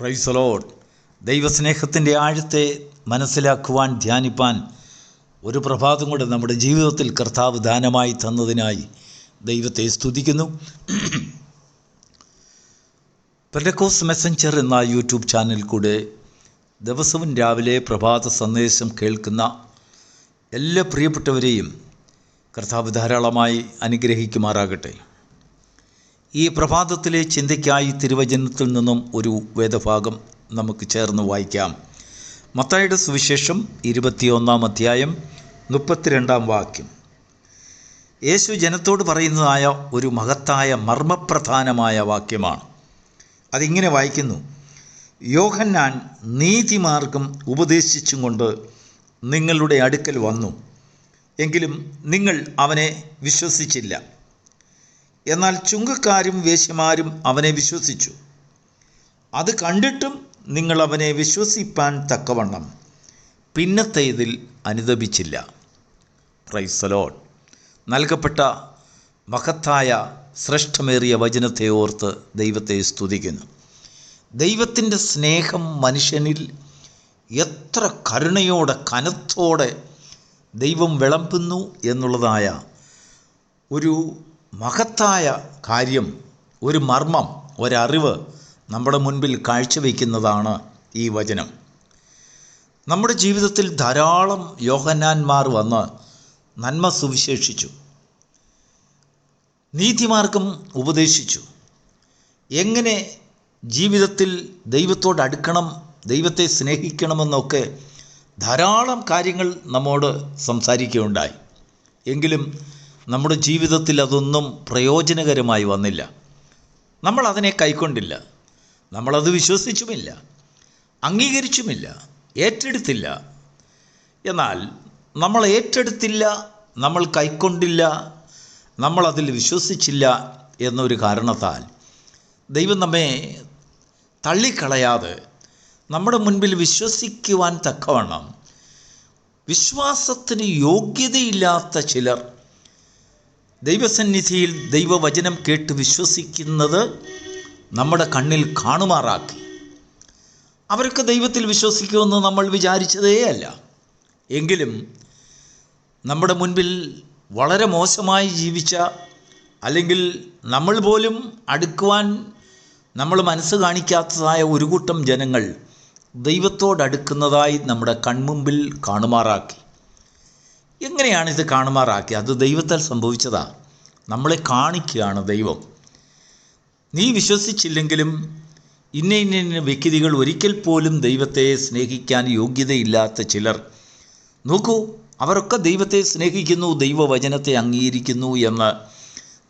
പ്രൈസലോഡ് ദൈവസ്നേഹത്തിന്റെ ആഴത്തെ മനസ്സിലാക്കുവാൻ ധ്യാനിപ്പാൻ ഒരു പ്രഭാതം കൂടെ നമ്മുടെ ജീവിതത്തിൽ കർത്താവ് ദാനമായി തന്നതിനായി ദൈവത്തെ സ്തുതിക്കുന്നു. പെലക്കോസ് മെസ്സഞ്ചർ എന്ന യൂട്യൂബ് ചാനൽ കൂടെ ദിവസവും രാവിലെ പ്രഭാത സന്ദേശം കേൾക്കുന്ന എല്ലാ പ്രിയപ്പെട്ടവരെയും കർത്താവ് ധാരാളമായി അനുഗ്രഹിക്കുമാറാകട്ടെ. ഈ പ്രഭാതത്തിലെ ചിന്തയ്ക്കായി തിരുവചനത്തിൽ നിന്നും ഒരു വേദഭാഗം നമുക്ക് ചേർന്ന് വായിക്കാം. മത്തായുടെ സുവിശേഷം ഇരുപത്തിയൊന്നാം അധ്യായം മുപ്പത്തിരണ്ടാം വാക്യം. യേശു ജനത്തോട് പറയുന്നതായ ഒരു മഹത്തായ മർമ്മപ്രധാനമായ വാക്യമാണ്. അതിങ്ങനെ വായിക്കുന്നു. യോഹന്നാൻ നീതിമാർഗം ഉപദേശിച്ചും കൊണ്ട് നിങ്ങളുടെ അടുക്കൽ വന്നു. എങ്കിലും നിങ്ങൾ അവനെ വിശ്വസിച്ചില്ല. എന്നാൽ ചുങ്കക്കാരും വേശ്യമാരും അവനെ വിശ്വസിച്ചു. അത് കണ്ടിട്ടും നിങ്ങൾ അവനെ വിശ്വസിപ്പാൻ തക്കവണ്ണം പിന്നത്തെ ഇതിൽ അനുദപിച്ചില്ല പ്രൈസലോൺ നൽകപ്പെട്ട മഹത്തായ ശ്രേഷ്ഠമേറിയ വചനത്തെ ഓർത്ത് ദൈവത്തെ സ്തുതിക്കുന്നു. ദൈവത്തിന്റെ സ്നേഹം മനുഷ്യനിൽ എത്ര കരുണയോടെ കനത്തോടെ ദൈവം വിളമ്പുന്നു എന്നുള്ളതായ ഒരു മഹത്തായ കാര്യം ഒരു മർമ്മം ഒരറിവ് നമ്മുടെ മുൻപിൽ കാഴ്ചവെക്കുന്നതാണ് ഈ വചനം. നമ്മുടെ ജീവിതത്തിൽ ധാരാളം യോഹന്നാന്മാർ വന്ന് നന്മ സുവിശേഷിച്ചു. നീതിമാർഗം ഉപദേശിച്ചു. എങ്ങനെ ജീവിതത്തിൽ ദൈവത്തോട് അടുക്കണം ദൈവത്തെ സ്നേഹിക്കണമെന്നൊക്കെ ധാരാളം കാര്യങ്ങൾ നമ്മോട് സംസാരിക്കുകയുണ്ടായി. എങ്കിലും നമ്മുടെ ജീവിതത്തിൽ അതൊന്നും പ്രയോജനകരമായി വന്നില്ല. നമ്മൾ അതിനെ കൈക്കൊണ്ടില്ല. നമ്മളത് വിശ്വസിച്ചുമില്ല. അംഗീകരിച്ചുമില്ല. ഏറ്റെടുത്തില്ല. എന്നാൽ നമ്മൾ ഏറ്റെടുത്തില്ല നമ്മൾ കൈക്കൊണ്ടില്ല നമ്മളതിൽ വിശ്വസിച്ചില്ല എന്നൊരു കാരണത്താൽ ദൈവം നമ്മെ തള്ളിക്കളയാതെ നമ്മുടെ മുൻപിൽ വിശ്വസിക്കുവാൻ തക്കവണ്ണം വിശ്വാസത്തിന് യോഗ്യതയില്ലാത്ത ചിലർ ദൈവസന്നിധിയിൽ ദൈവവചനം കേട്ട് വിശ്വസിക്കുന്നത് നമ്മുടെ കണ്ണിൽ കാണുമാറാക്കി. അവർക്ക് ദൈവത്തിൽ വിശ്വസിക്കുമെന്ന് നമ്മൾ വിചാരിച്ചതേ അല്ല. എങ്കിലും നമ്മുടെ മുൻപിൽ വളരെ മോശമായി ജീവിച്ച അല്ലെങ്കിൽ നമ്മൾ പോലും അടുക്കുവാൻ നമ്മൾ മനസ്സ് കാണിക്കാത്തതായ ഒരു കൂട്ടം ജനങ്ങൾ ദൈവത്തോടടുക്കുന്നതായി നമ്മുടെ കൺമുമ്പിൽ കാണുമാറാക്കി. എങ്ങനെയാണ് ഇത് കാണുമാറാക്കി അത് ദൈവത്താൽ സംഭവിച്ചതാ. നമ്മളെ കാണിക്കുകയാണ് ദൈവം. നീ വിശ്വസിച്ചില്ലെങ്കിലും ഇന്ന ഇന്ന വ്യക്തികൾ ഒരിക്കൽ പോലും ദൈവത്തെ സ്നേഹിക്കാൻ യോഗ്യതയില്ലാത്ത ചിലർ. നോക്കൂ അവരൊക്കെ ദൈവത്തെ സ്നേഹിക്കുന്നു ദൈവവചനത്തെ അംഗീകരിക്കുന്നു എന്ന്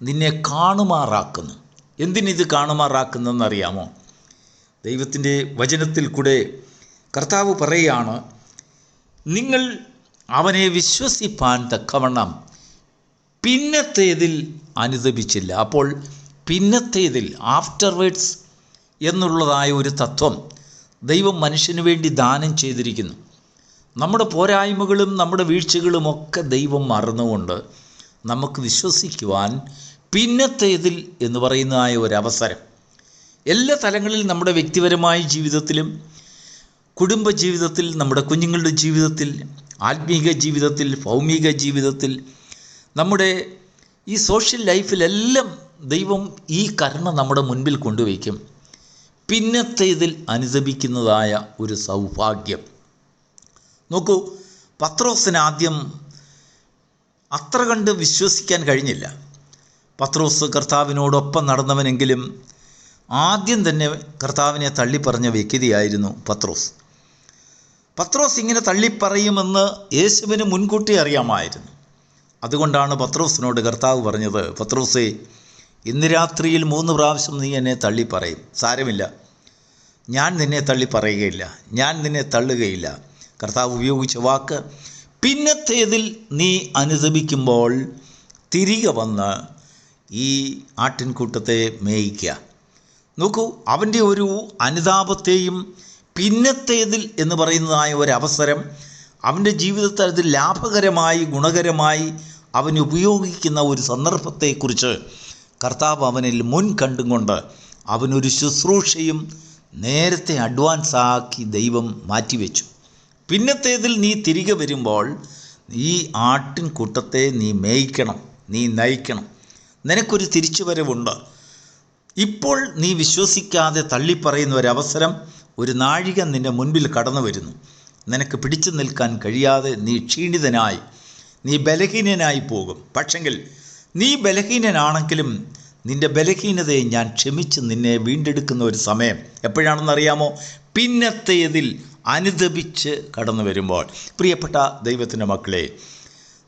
നിന്നെ കാണുമാറാക്കുന്നു. എന്തിനിത് കാണുമാറാക്കുന്നതെന്നറിയാമോ? ദൈവത്തിന്റെ വചനത്തിൽ കൂടെ കർത്താവ് പറയുകയാണ് നിങ്ങൾ അവനെ വിശ്വസിപ്പാൻ തക്കവണ്ണം പിന്നത്തേതിൽ അനുദപിച്ചില്ല. അപ്പോൾ പിന്നത്തേതിൽ ആഫ്റ്റർവേഡ്സ് എന്നുള്ളതായ ഒരു തത്വം ദൈവം മനുഷ്യന് വേണ്ടി ദാനം ചെയ്തിരിക്കുന്നു. നമ്മുടെ പോരായ്മകളും നമ്മുടെ വീഴ്ചകളുമൊക്കെ ദൈവം മറന്നുകൊണ്ട് നമുക്ക് വിശ്വസിക്കുവാൻ പിന്നത്തേതിൽ എന്ന് പറയുന്നതായ ഒരവസരം എല്ലാ തലങ്ങളിലും നമ്മുടെ വ്യക്തിപരമായ ജീവിതത്തിലും കുടുംബ ജീവിതത്തിൽ നമ്മുടെ കുഞ്ഞുങ്ങളുടെ ജീവിതത്തിൽ ആത്മീക ജീവിതത്തിൽ ഭൗമിക ജീവിതത്തിൽ നമ്മുടെ ഈ സോഷ്യൽ ലൈഫിലെല്ലാം ദൈവം ഈ കരുണ നമ്മുടെ മുൻപിൽ കൊണ്ടുവയ്ക്കും. പിന്നത്തെ ഇതിൽ അനുദപിക്കുന്നതായ ഒരു സൗഭാഗ്യം. നോക്കൂ പത്രോസിന് ആദ്യം അത്ര കണ്ട് വിശ്വസിക്കാൻ കഴിഞ്ഞില്ല. പത്രോസ് കർത്താവിനോടൊപ്പം നടന്നവനെങ്കിലും ആദ്യം തന്നെ കർത്താവിനെ തള്ളിപ്പറഞ്ഞ വ്യക്തിയായിരുന്നു പത്രോസ്. പത്രോസ് ഇങ്ങനെ തള്ളിപ്പറയുമെന്ന് യേശുവിന് മുൻകൂട്ടി അറിയാമായിരുന്നു. അതുകൊണ്ടാണ് പത്രോസിനോട് കർത്താവ് പറഞ്ഞത് പത്രോസേ ഇന്ന് രാത്രിയിൽ മൂന്ന് പ്രാവശ്യം നീ എന്നെ തള്ളിപ്പറയും. സാരമില്ല. ഞാൻ നിന്നെ തള്ളിപ്പറയുകയില്ല. ഞാൻ നിന്നെ തള്ളുകയില്ല. കർത്താവ് ഉപയോഗിച്ച വാക്ക് പിന്നത്തേതിൽ നീ അനുദപിക്കുമ്പോൾ തിരികെ വന്ന് ഈ ആട്ടിൻകൂട്ടത്തെ മേയിക്കുക നോക്കൂ അവന്റെ ഒരു അനുതാപത്തെയും പിന്നത്തേതിൽ എന്ന് പറയുന്നതായ ഒരവസരം അവന്റെ ജീവിതത്തിൽ അത് ലാഭകരമായി ഗുണകരമായി അവൻ ഉപയോഗിക്കുന്ന ഒരു സന്ദർഭത്തെക്കുറിച്ച് കർത്താവ് അവനിൽ മുൻ കണ്ടുകൊണ്ട് അവനൊരു ശുശ്രൂഷയും നേരത്തെ അഡ്വാൻസ് ആക്കി ദൈവം മാറ്റിവെച്ചു. പിന്നത്തേതിൽ നീ തിരികെ വരുമ്പോൾ ഈ ആട്ടിൻ കൂട്ടത്തെ നീ മേയ്ക്കണം നീ നയിക്കണം. നിനക്കൊരു തിരിച്ചുവരവുണ്ട്. ഇപ്പോൾ നീ വിശ്വസിക്കാതെ തള്ളിപ്പറയുന്ന ഒരവസരം ഒരു നാഴിക നിന്റെ മുൻപിൽ കടന്നു വരുന്നു. നിനക്ക് പിടിച്ചു നിൽക്കാൻ കഴിയാതെ നീ ക്ഷീണിതനായി. നീ ബലഹീനനായി പോകും. പക്ഷെങ്കിൽ നീ ബലഹീനനാണെങ്കിലും നിന്റെ ബലഹീനതയെ ഞാൻ ക്ഷമിച്ച് നിന്നെ വീണ്ടെടുക്കുന്ന ഒരു സമയം എപ്പോഴാണെന്നറിയാമോ? പിന്നത്തേതിൽ അനുദപിച്ച് കടന്നു വരുമ്പോൾ. പ്രിയപ്പെട്ട ദൈവത്തിന്റെ മക്കളെ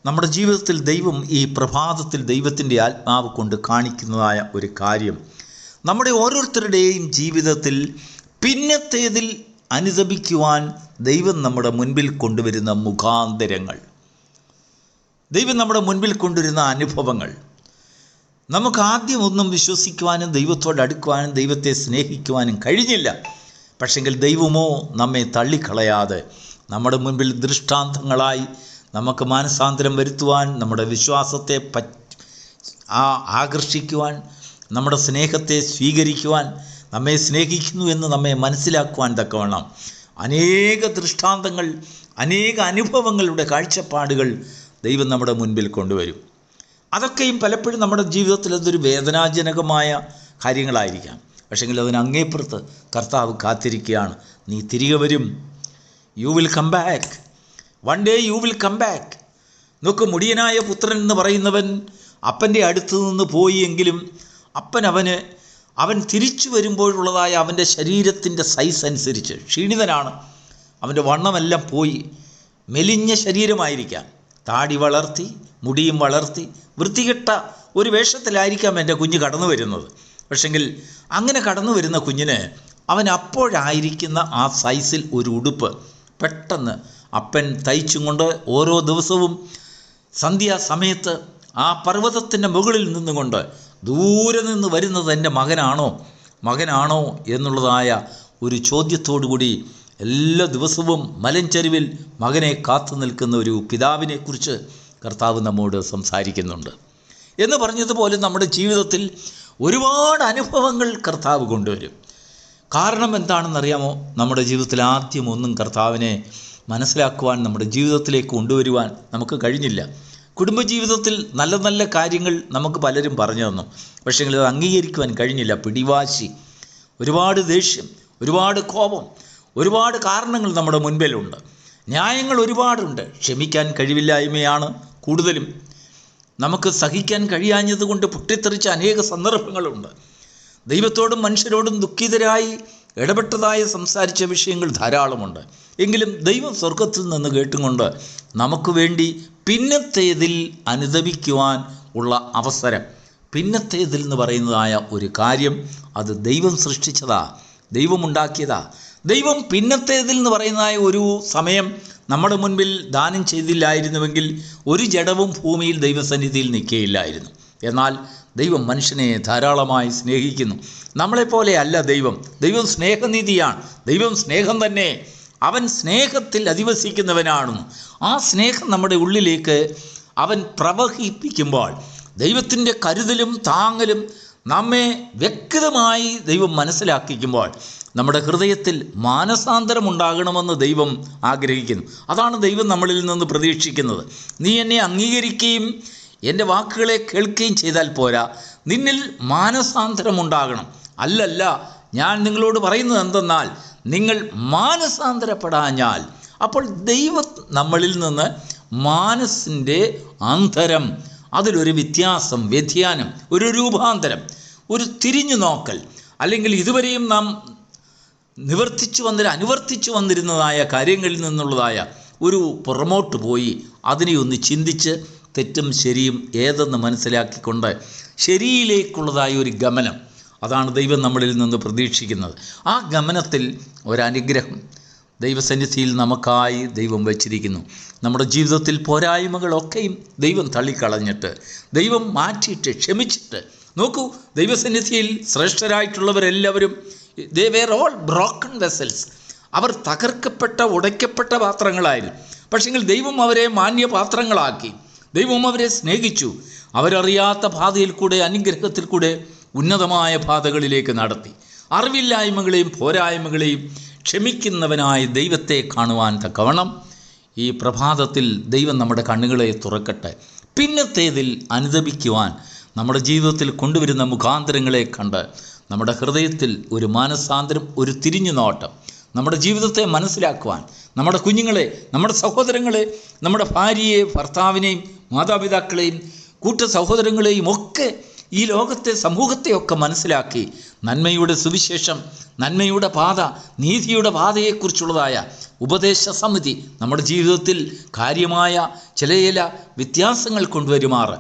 നമ്മുടെ ജീവിതത്തിൽ ദൈവം ഈ പ്രഭാതത്തിൽ ദൈവത്തിന്റെ ആത്മാവ് കൊണ്ട് കാണിക്കുന്നതായ ഒരു കാര്യം. നമ്മുടെ ഓരോരുത്തരുടെയും ജീവിതത്തിൽ പിന്നത്തേതിൽ അനുദപിക്കുവാൻ ദൈവം നമ്മുടെ മുൻപിൽ കൊണ്ടുവരുന്ന മുഖാന്തരങ്ങൾ. ദൈവം നമ്മുടെ മുൻപിൽ കൊണ്ടുവരുന്ന അനുഭവങ്ങൾ. നമുക്ക് ആദ്യം ഒന്നും വിശ്വസിക്കുവാനും ദൈവത്തോട് അടുക്കുവാനും ദൈവത്തെ സ്നേഹിക്കുവാനും കഴിഞ്ഞില്ല. പക്ഷെങ്കിൽ ദൈവമോ നമ്മെ തള്ളിക്കളയാതെ നമ്മുടെ മുൻപിൽ ദൃഷ്ടാന്തങ്ങളായി നമുക്ക് മാനസാന്തരം വരുത്തുവാൻ നമ്മുടെ വിശ്വാസത്തെ പ ആ ആകർഷിക്കുവാൻ നമ്മുടെ സ്നേഹത്തെ സ്വീകരിക്കുവാൻ നമ്മെ സ്നേഹിക്കുന്നു എന്ന് നമ്മെ മനസ്സിലാക്കുവാൻ തക്കവണ്ണം. അനേക ദൃഷ്ടാന്തങ്ങൾ അനേക അനുഭവങ്ങളുടെ കാഴ്ചപ്പാടുകൾ ദൈവം നമ്മുടെ മുൻപിൽ കൊണ്ടുവരും. അതൊക്കെയും പലപ്പോഴും നമ്മുടെ ജീവിതത്തിൽ അതൊരു വേദനാജനകമായ കാര്യങ്ങളായിരിക്കാം. പക്ഷെങ്കിൽ അതിന് അങ്ങേപ്പുറത്ത് കർത്താവ് കാത്തിരിക്കുകയാണ്. നീ തിരികെ വരും. You will come back one day you will come back നോക്ക് മുടിയനായ പുത്രൻ എന്ന് പറയുന്നവൻ അപ്പന്റെ അടുത്തു നിന്ന് പോയി എങ്കിലും അപ്പൻ അവന് അവൻ തിരിച്ചു വരുമ്പോഴുള്ളതായ അവന്റെ ശരീരത്തിന്റെ സൈസ് അനുസരിച്ച് ക്ഷീണിതനാണ്. അവന്റെ വണ്ണമെല്ലാം പോയി. മെലിഞ്ഞ ശരീരമായിരിക്കാം. താടി വളർത്തി മുടിയും വളർത്തി വൃത്തികെട്ട ഒരു വേഷത്തിലായിരിക്കാം എന്റെ കുഞ്ഞ് കടന്നു വരുന്നത്. പക്ഷെങ്കിൽ അങ്ങനെ കടന്നു വരുന്ന കുഞ്ഞിന് അവൻ അപ്പോഴായിരിക്കുന്ന ആ സൈസിൽ ഒരു ഉടുപ്പ്. പെട്ടെന്ന് അപ്പൻ തയ്ച്ചും കൊണ്ട് ഓരോ ദിവസവും സന്ധ്യാസമയത്ത് ആ പർവതത്തിന്റെ മുകളിൽ നിന്നുകൊണ്ട് ദൂരെ നിന്ന് വരുന്നത് എന്റെ മകനാണോ? മകനാണോ എന്നുള്ളതായ ഒരു ചോദ്യത്തോടുകൂടി എല്ലാ ദിവസവും മലഞ്ചെരുവിൽ മകനെ കാത്തു നിൽക്കുന്ന ഒരു പിതാവിനെക്കുറിച്ച് കർത്താവ് നമ്മോട് സംസാരിക്കുന്നുണ്ട്. എന്ന് പറഞ്ഞതുപോലെ നമ്മുടെ ജീവിതത്തിൽ ഒരുപാട് അനുഭവങ്ങൾ കർത്താവ് കൊണ്ടുവരും. കാരണം എന്താണെന്നറിയാമോ? നമ്മുടെ ജീവിതത്തിൽ ആദ്യം ഒന്നും കർത്താവിനെ മനസ്സിലാക്കുവാൻ നമ്മുടെ ജീവിതത്തിലേക്ക് കൊണ്ടുവരുവാൻ നമുക്ക് കഴിഞ്ഞില്ല. കുടുംബജീവിതത്തിൽ നല്ല നല്ല കാര്യങ്ങൾ നമുക്ക് പലരും പറഞ്ഞു തന്നു. പക്ഷേ അത് അംഗീകരിക്കുവാൻ കഴിഞ്ഞില്ല. പിടിവാശി ഒരുപാട് ദേഷ്യം ഒരുപാട് കോപം ഒരുപാട് കാരണങ്ങൾ നമ്മുടെ മുൻപിലുണ്ട്. ന്യായങ്ങൾ ഒരുപാടുണ്ട്. ക്ഷമിക്കാൻ കഴിവില്ലായ്മയാണ് കൂടുതലും. നമുക്ക് സഹിക്കാൻ കഴിയാഞ്ഞതുകൊണ്ട് പൊട്ടിത്തെറിച്ച അനേക സന്ദർഭങ്ങളുണ്ട്. ദൈവത്തോടും മനുഷ്യരോടും ദുഃഖിതരായി ഇടപെട്ടതായി സംസാരിച്ച വിഷയങ്ങൾ ധാരാളമുണ്ട്. എങ്കിലും ദൈവം സ്വർഗത്തിൽ നിന്ന് കേട്ടുകൊണ്ട് നമുക്ക് വേണ്ടി പിന്നത്തേതിൽ അനുദപിക്കുവാൻ ഉള്ള അവസരം. പിന്നത്തേതിൽ എന്ന് പറയുന്നതായ ഒരു കാര്യം അത് ദൈവം സൃഷ്ടിച്ചതാ ദൈവമുണ്ടാക്കിയതാ. ദൈവം പിന്നത്തേതിൽ എന്ന് പറയുന്നതായ ഒരു സമയം നമ്മുടെ മുൻപിൽ ദാനം ചെയ്തില്ലായിരുന്നുവെങ്കിൽ ഒരു ജഡവും ഭൂമിയിൽ ദൈവസന്നിധിയിൽ നിൽക്കുകയില്ലായിരുന്നു എന്നാൽ ദൈവം മനുഷ്യനെ ധാരാളമായി സ്നേഹിക്കുന്നു. നമ്മളെപ്പോലെ അല്ല ദൈവം. ദൈവം സ്നേഹനിധിയാണ്. ദൈവം സ്നേഹം തന്നെ. അവൻ സ്നേഹത്തിൽ അധിവസിക്കുന്നവനാണെന്ന് ആ സ്നേഹം നമ്മുടെ ഉള്ളിലേക്ക് അവൻ പ്രവഹിപ്പിക്കുമ്പോൾ ദൈവത്തിന്റെ കരുതലും താങ്ങലും നമ്മെ വ്യക്തമായി ദൈവം മനസ്സിലാക്കിക്കുമ്പോൾ നമ്മുടെ ഹൃദയത്തിൽ മാനസാന്തരം ഉണ്ടാകണമെന്ന് ദൈവം ആഗ്രഹിക്കുന്നു. അതാണ് ദൈവം നമ്മളിൽ നിന്ന് പ്രതീക്ഷിക്കുന്നത്. നീ എന്നെ അംഗീകരിക്കുകയും എന്റെ വാക്കുകളെ കേൾക്കുകയും ചെയ്താൽ പോരാ. നിന്നിൽ മാനസാന്തരം ഉണ്ടാകണം. അല്ലല്ല ഞാൻ നിങ്ങളോട് പറയുന്നത് എന്തെന്നാൽ നിങ്ങൾ മാനസാന്തരപ്പെടാഞ്ഞാൽ അപ്പോൾ ദൈവം നമ്മളിൽ നിന്ന് മാനസിന്റെ അന്തരം അതിലൊരു വ്യത്യാസം വ്യതിയാനം ഒരു രൂപാന്തരം ഒരു തിരിഞ്ഞു നോക്കൽ അല്ലെങ്കിൽ ഇതുവരെയും നാം നിവർത്തിച്ചു വന്നിരുന്ന അനുവർത്തിച്ചു വന്നിരുന്നതായ കാര്യങ്ങളിൽ നിന്നുള്ളതായ ഒരു പുറമോട്ട് പോയി അതിനെ ഒന്ന് ചിന്തിച്ച് തെറ്റും ശരിയും ഏതെന്ന് മനസ്സിലാക്കിക്കൊണ്ട് ശരിയിലേക്കുള്ളതായ ഒരു ഗമനം. അതാണ് ദൈവം നമ്മളിൽ നിന്ന് പ്രതീക്ഷിക്കുന്നത്. ആ ഗമനത്തിൽ ഒരനുഗ്രഹം ദൈവസന്നിധിയിൽ നമുക്കായി ദൈവം വച്ചിരിക്കുന്നു. നമ്മുടെ ജീവിതത്തിൽ പോരായ്മകളൊക്കെയും ദൈവം തള്ളിക്കളഞ്ഞിട്ട് ദൈവം മാറ്റിയിട്ട് ക്ഷമിച്ചിട്ട്. നോക്കൂ ദൈവസന്നിധിയിൽ ശ്രേഷ്ഠരായിട്ടുള്ളവരെല്ലാവരും they were all broken vessels അവർ തകർക്കപ്പെട്ട ഉടയ്ക്കപ്പെട്ട പാത്രങ്ങളായിരുന്നു. പക്ഷെങ്കിൽ ദൈവം അവരെ മാന്യപാത്രങ്ങളാക്കി. ദൈവം അവരെ സ്നേഹിച്ചു. അവരറിയാത്ത പാതയിൽ കൂടെ അനുഗ്രഹത്തിൽ കൂടെ ഉന്നതമായ പാതകളിലേക്ക് നടത്തി. അറിവില്ലായ്മകളെയും പോരായ്മകളെയും ക്ഷമിക്കുന്നവനായ ദൈവത്തെ കാണുവാൻ തക്കവണ്ണം ഈ പ്രഭാതത്തിൽ ദൈവം നമ്മുടെ കണ്ണുകളെ തുറക്കട്ടെ. പിന്നത്തേതിൽ അനുദപിക്കുവാൻ നമ്മുടെ ജീവിതത്തിൽ കൊണ്ടുവരുന്ന മുഖാന്തരങ്ങളെ കണ്ട് നമ്മുടെ ഹൃദയത്തിൽ ഒരു മാനസാന്തരം ഒരു തിരിഞ്ഞു നോട്ടം നമ്മുടെ ജീവിതത്തെ മനസ്സിലാക്കുവാൻ നമ്മുടെ കുഞ്ഞുങ്ങളെ നമ്മുടെ സഹോദരങ്ങളെ നമ്മുടെ ഭാര്യയെ ഭർത്താവിനെയും മാതാപിതാക്കളെയും കൂട്ട സഹോദരങ്ങളെയും ഒക്കെ ഈ ലോകത്തെ സമൂഹത്തെയൊക്കെ മനസ്സിലാക്കി നന്മയുടെ സുവിശേഷം നന്മയുടെ പാത നീതിയുടെ പാതയെക്കുറിച്ചുള്ളതായ ഉപദേശ സമിതി നമ്മുടെ ജീവിതത്തിൽ കാര്യമായ ചില ചില വ്യത്യാസങ്ങൾ കൊണ്ടുവരുമാറ്.